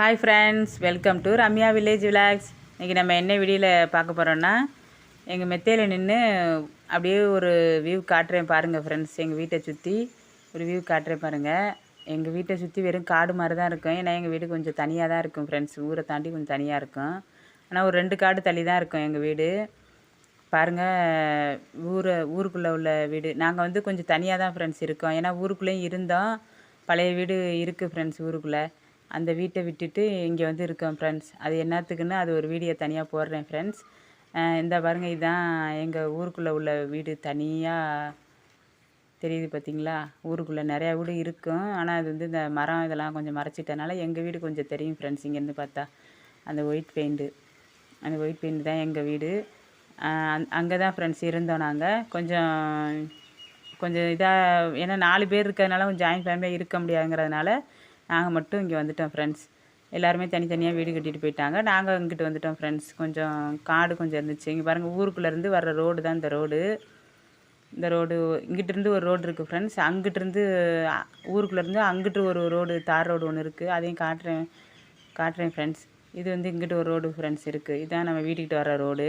Hi friends welcome to Ramya village vlogs இன்றைக்கி நம்ம என்ன வீடியோவில் பார்க்க போகிறோன்னா எங்கள் மெத்தையில் நின்று அப்படியே ஒரு வியூ காட்டுறேன் பாருங்கள் ஃப்ரெண்ட்ஸ் எங்கள் வீட்டை சுற்றி ஒரு வியூ காட்டுறேன் பாருங்கள் எங்கள் வீட்டை சுற்றி வெறும் காடு மாதிரி தான் இருக்கும். ஏன்னா எங்கள் வீடு கொஞ்சம் தனியாக தான் இருக்கும் ஃப்ரெண்ட்ஸ் ஊரை தாண்டி கொஞ்சம் தனியாக இருக்கும். ஆனால் ஒரு ரெண்டு காடு தள்ளி தான் இருக்கும் எங்கள் வீடு. பாருங்கள் ஊரை ஊருக்குள்ளே உள்ள வீடு. நாங்கள் வந்து கொஞ்சம் தனியாக தான் ஃப்ரெண்ட்ஸ் இருக்கோம். ஏன்னா ஊருக்குள்ளேயும் இருந்தோம். பழைய வீடு இருக்குது ஃப்ரெண்ட்ஸ் ஊருக்குள்ளே. அந்த வீட்டை விட்டுட்டு இங்கே வந்து இருக்கோம் ஃப்ரெண்ட்ஸ் அது என்னத்துக்குன்னு அது ஒரு வீடியோ தனியாக போடுறேன் ஃப்ரெண்ட்ஸ் இந்த பாருங்கள் இதுதான் எங்கள் ஊருக்குள்ளே உள்ள வீடு. தனியாக தெரியுது பார்த்தீங்களா ஊருக்குள்ளே நிறையா வீடு இருக்கும். ஆனால் அது வந்து இந்த மரம் இதெல்லாம் கொஞ்சம் மறைச்சிட்டனால எங்கள் வீடு கொஞ்சம் தெரியும் ஃப்ரெண்ட்ஸ் இங்கேருந்து பார்த்தா. அந்த ஒயிட் பெயிண்ட்டு அந்த ஒயிட் பெயிண்ட் தான் எங்கள் வீடு. அங்கே தான் ஃப்ரெண்ட்ஸ் இருந்தோம் நாங்கள் கொஞ்சம் கொஞ்சம் இதாக ஏன்னா நாலு பேர் இருக்கிறதுனால கொஞ்சம் ஜாயின்ட் ஃபேமிலியாக இருக்க முடியாதுங்கிறதுனால நாங்கள் மட்டும் இங்கே வந்துட்டோம் ஃப்ரெண்ட்ஸ் எல்லாருமே தனித்தனியாக வீடு கட்டிட்டு போயிட்டாங்க. நாங்கள் இங்கிட்டு வந்துட்டோம் ஃப்ரெண்ட்ஸ் கொஞ்சம் காடு கொஞ்சம் இருந்துச்சு. இங்கே பாருங்கள் ஊருக்குள்ளேருந்து வர்ற ரோடு தான் இந்த ரோடு. இந்த ரோடு இங்கிட்டிருந்து ஒரு ரோடு இருக்குது ஃப்ரெண்ட்ஸ் அங்கிட்டிருந்து ஊருக்குள்ளேருந்து அங்கிட்டு ஒரு ரோடு தார் ரோடு ஒன்று இருக்குது அதையும் காட்டுறேன் காட்டுறேன் ஃப்ரெண்ட்ஸ் இது வந்து இங்கிட்டு ஒரு ரோடு ஃப்ரெண்ட்ஸ் இருக்குது இதுதான் நம்ம வீட்டுக்கிட்ட வர ரோடு.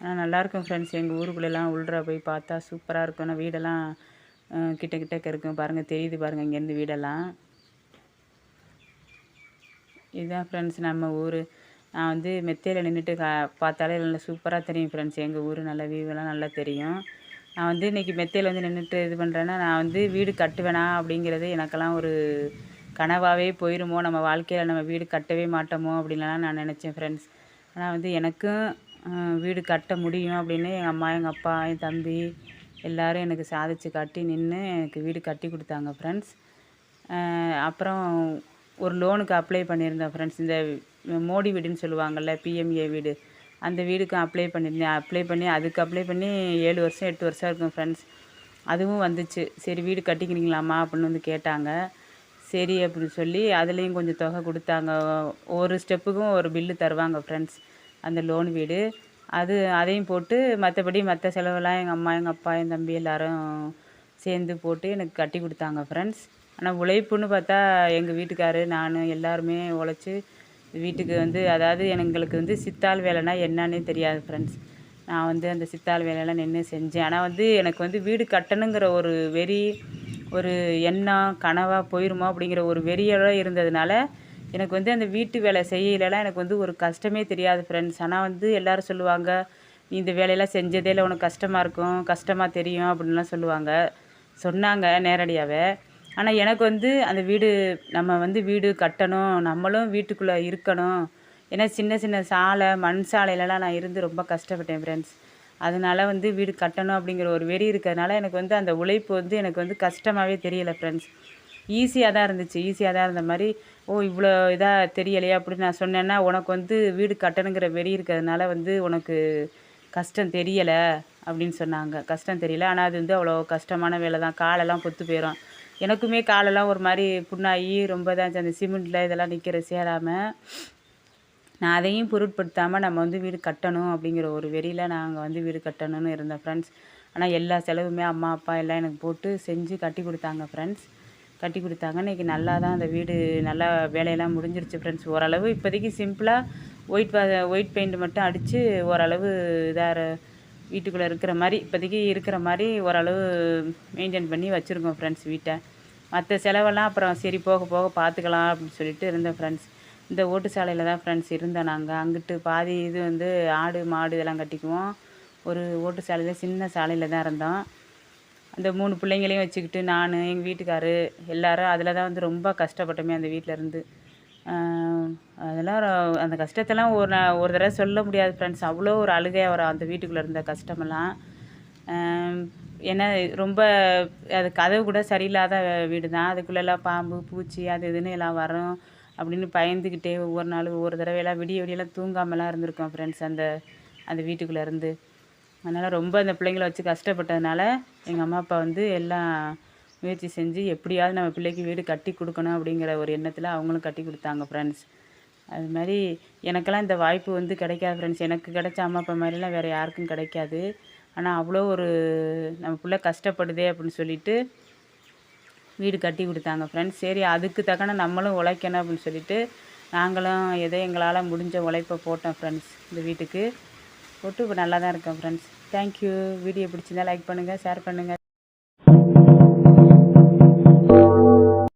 ஆனால் நல்லாயிருக்கும் ஃப்ரெண்ட்ஸ் எங்கள் ஊருக்குள்ளெல்லாம் உள்ற போய் பார்த்தா சூப்பராக இருக்கும். ஆனால் வீடெல்லாம் கிட்ட கிட்டக்க இருக்கும் பாருங்கள் தெரியுது பாருங்கள் இங்கேருந்து வீடெல்லாம். இதுதான் ஃப்ரெண்ட்ஸ் நம்ம ஊர். நான் வந்து மெத்தையில் நின்றுட்டு கா பார்த்தாலே நல்லா சூப்பராக தெரியும் ஃப்ரெண்ட்ஸ் எங்கள் ஊர் நல்ல வியூவெல்லாம் நல்லா தெரியும். நான் வந்து இன்றைக்கி மெத்தையில் வந்து நின்றுட்டு இது பண்ணுறேன்னா நான் வந்து வீடு கட்டுவேனா அப்படிங்கிறது எனக்கெல்லாம் ஒரு கனவாகவே போயிருமோ? நம்ம வாழ்க்கையில் நம்ம வீடு கட்டவே மாட்டோமோ? அப்படின்லாம் நான் நினச்சேன் ஃப்ரெண்ட்ஸ் ஆனால் வந்து எனக்கும் வீடு கட்ட முடியும் அப்படின்னு எங்கள் அம்மா எங்கள் அப்பா என் தம்பி எல்லோரும் எனக்கு சாதிச்சு காட்டி நின்று எனக்கு வீடு கட்டி கொடுத்தாங்க ஃப்ரெண்ட்ஸ் அப்புறம் ஒரு லோனுக்கு அப்ளை பண்ணியிருந்தேன் ஃப்ரெண்ட்ஸ் இந்த மோடி வீடுன்னு சொல்லுவாங்கள்ல பிஎம்ஏ வீடு. அந்த வீடுக்கு அப்ளை பண்ணியிருந்தேன். அப்ளை பண்ணி அதுக்கு அப்ளை பண்ணி ஏழு வருஷம் எட்டு வருஷம் இருக்கும் ஃப்ரெண்ட்ஸ் அதுவும் வந்துச்சு. சரி வீடு கட்டிக்கிறீங்களாம்மா அப்படின்னு வந்து கேட்டாங்க. சரி அப்படின்னு சொல்லி அதுலேயும் கொஞ்சம் தொகை கொடுத்தாங்க. ஒரு ஸ்டெப்புக்கும் ஒரு பில்லு தருவாங்க ஃப்ரெண்ட்ஸ் அந்த லோன் வீடு. அது அதையும் போட்டு மற்றபடி மற்ற செலவெல்லாம் எங்கள் அம்மா எங்கள் அப்பா என் தம்பி எல்லோரும் சேர்ந்து போட்டு எனக்கு கட்டி கொடுத்தாங்க ஃப்ரெண்ட்ஸ் ஆனால் உழைப்புன்னு பார்த்தா எங்கள் வீட்டுக்காரு நான் எல்லாருமே உழைச்சி வீட்டுக்கு வந்து அதாவது எங்களுக்கு வந்து சித்தாள் வேலைனா என்னன்னே தெரியாது ஃப்ரெண்ட்ஸ் நான் வந்து அந்த சித்தாள் வேலையெல்லாம் நின்று செஞ்சேன். ஆனால் வந்து எனக்கு வந்து வீடு கட்டணுங்கிற ஒரு வெறி ஒரு எண்ணம் கனவாக போயிருமா அப்படிங்கிற ஒரு வெறியோட இருந்ததுனால எனக்கு வந்து அந்த வீட்டு வேலை செய்யலாம் எனக்கு வந்து ஒரு கஷ்டமே தெரியாது ஃப்ரெண்ட்ஸ் ஆனால் வந்து எல்லோரும் சொல்லுவாங்க நீ இந்த வேலையெல்லாம் செஞ்சதே இல்லை உனக்கு கஷ்டமாக இருக்கும் கஷ்டமாக தெரியும் அப்படின்லாம் சொல்லுவாங்க. சொன்னாங்க நேரடியாகவே ஆனால் எனக்கு வந்து அந்த வீடு நம்ம வந்து வீடு கட்டணும் நம்மளும் வீட்டுக்குள்ளே இருக்கணும். ஏன்னா சின்ன சின்ன சாலை மண் சாலையிலலாம் நான் இருந்து ரொம்ப கஷ்டப்பட்டேன் ஃப்ரெண்ட்ஸ் அதனால் வந்து வீடு கட்டணும் அப்படிங்கிற ஒரு வெறி இருக்கிறதுனால எனக்கு வந்து அந்த உழைப்பு வந்து எனக்கு வந்து கஷ்டமாகவே தெரியலை ஃப்ரெண்ட்ஸ் ஈஸியாக தான் இருந்துச்சு. ஈஸியாக தான் இருந்த மாதிரி ஓ இவ்வளோ இதாக தெரியலையா அப்படின்னு நான் சொன்னேன்னா உனக்கு வந்து வீடு கட்டணுங்கிற வெறி இருக்கிறதுனால வந்து உனக்கு கஷ்டம் தெரியலை அப்படின்னு சொன்னாங்க. கஷ்டம் தெரியல. ஆனால் அது வந்து அவ்வளோ கஷ்டமான வேலை தான். காலெல்லாம் பொத்து போயிடும் எனக்குமே காலெல்லாம் ஒரு மாதிரி புண்ணாகி ரொம்ப தான் அந்த சிமெண்ட்டில் இதெல்லாம் நிற்கிற சேராமல் நான் அதையும் பொருட்படுத்தாமல் நம்ம வந்து வீடு கட்டணும் அப்படிங்கிற ஒரு வெறியில் நாங்கள் வந்து வீடு கட்டணும்னு இருந்தேன் ஃப்ரெண்ட்ஸ் ஆனால் எல்லா செலவுமே அம்மா அப்பா எல்லாம் எனக்கு போட்டு செஞ்சு கட்டி கொடுத்தாங்க ஃப்ரெண்ட்ஸ் கட்டி கொடுத்தாங்க. இன்றைக்கி நல்லா தான் அந்த வீடு நல்லா வேலையெல்லாம் முடிஞ்சிருச்சு ஃப்ரெண்ட்ஸ் ஓரளவு இப்போதைக்கு சிம்பிளாக ஒயிட் ஒயிட் பெயிண்ட் மட்டும் அடித்து ஓரளவு இதாக வீட்டுக்குள்ளே இருக்கிற மாதிரி இப்போதைக்கு இருக்கிற மாதிரி ஓரளவு மெயின்டைன் பண்ணி வச்சுருக்கோம் ஃப்ரெண்ட்ஸ் வீட்டை. மற்ற செலவெல்லாம் அப்புறம் சரி போக போக பார்த்துக்கலாம் அப்படின்னு சொல்லிட்டு இருந்தேன் ஃப்ரெண்ட்ஸ் இந்த ஓட்டு சாலையில் தான் ஃப்ரெண்ட்ஸ் இருந்தோம் நாங்கள் அங்கிட்டு பாதி இது வந்து ஆடு மாடு இதெல்லாம் கட்டிக்குவோம். ஒரு ஓட்டு சாலையில் சின்ன சாலையில் தான் இருந்தோம். அந்த மூணு பிள்ளைங்களையும் வச்சுக்கிட்டு நான் எங்கள் வீட்டுக்காரு எல்லாரும் அதில் தான் வந்து ரொம்ப கஷ்டப்பட்டோமே அந்த வீட்டில் இருந்து. அதெல்லாம் அந்த கஷ்டத்தெல்லாம் ஒரு நான் ஒரு தடவை சொல்ல முடியாது ஃப்ரெண்ட்ஸ் அவ்வளோ ஒரு அழுகையாக வரும் அந்த வீட்டுக்குள்ளே இருந்த கஷ்டமெல்லாம். ஏன்னா ரொம்ப அது கதவு கூட சரியில்லாத வீடு தான் அதுக்குள்ளெல்லாம் பாம்பு பூச்சி அது இதுன்னு எல்லாம் வரும். அப்படின்னு பயந்துக்கிட்டே ஒவ்வொரு நாள் ஒவ்வொரு தடவையெல்லாம் விடிய விடியெல்லாம் தூங்காமலாம் இருந்திருக்கோம் ஃப்ரெண்ட்ஸ் அந்த அந்த வீட்டுக்குள்ளே இருந்து. அதனால் ரொம்ப அந்த பிள்ளைங்கள வச்சு கஷ்டப்பட்டதுனால எங்கள் அம்மா அப்பா வந்து எல்லாம் முயற்சி செஞ்சு எப்படியாவது நம்ம பிள்ளைக்கு வீடு கட்டி கொடுக்கணும் அப்படிங்கிற ஒரு எண்ணத்தில் அவங்களும் கட்டி கொடுத்தாங்க ஃப்ரெண்ட்ஸ் அது மாதிரி எனக்கெல்லாம் இந்த வாய்ப்பு வந்து கிடைக்காது ஃப்ரெண்ட்ஸ் எனக்கு கிடைச்ச அம்மா அப்பா மாதிரிலாம் வேறு யாருக்கும் கிடைக்காது. ஆனால் அவ்வளோ ஒரு நம்ம பிள்ளை கஷ்டப்படுதே அப்படின்னு சொல்லிட்டு வீடு கட்டி கொடுத்தாங்க ஃப்ரெண்ட்ஸ் சரி அதுக்கு தக்கன நம்மளும் உழைக்கணும் அப்படின்னு சொல்லிட்டு நாங்களும் எதோ எங்களால் முடிஞ்ச உழைப்பை போட்டோம் ஃப்ரெண்ட்ஸ் இந்த வீட்டுக்கு. போட்டு இப்போ நல்லா தான் இருக்கேன் ஃப்ரெண்ட்ஸ் தேங்க்யூ வீடியோ பிடிச்சிருந்தா லைக் பண்ணுங்கள் ஷேர் பண்ணுங்கள்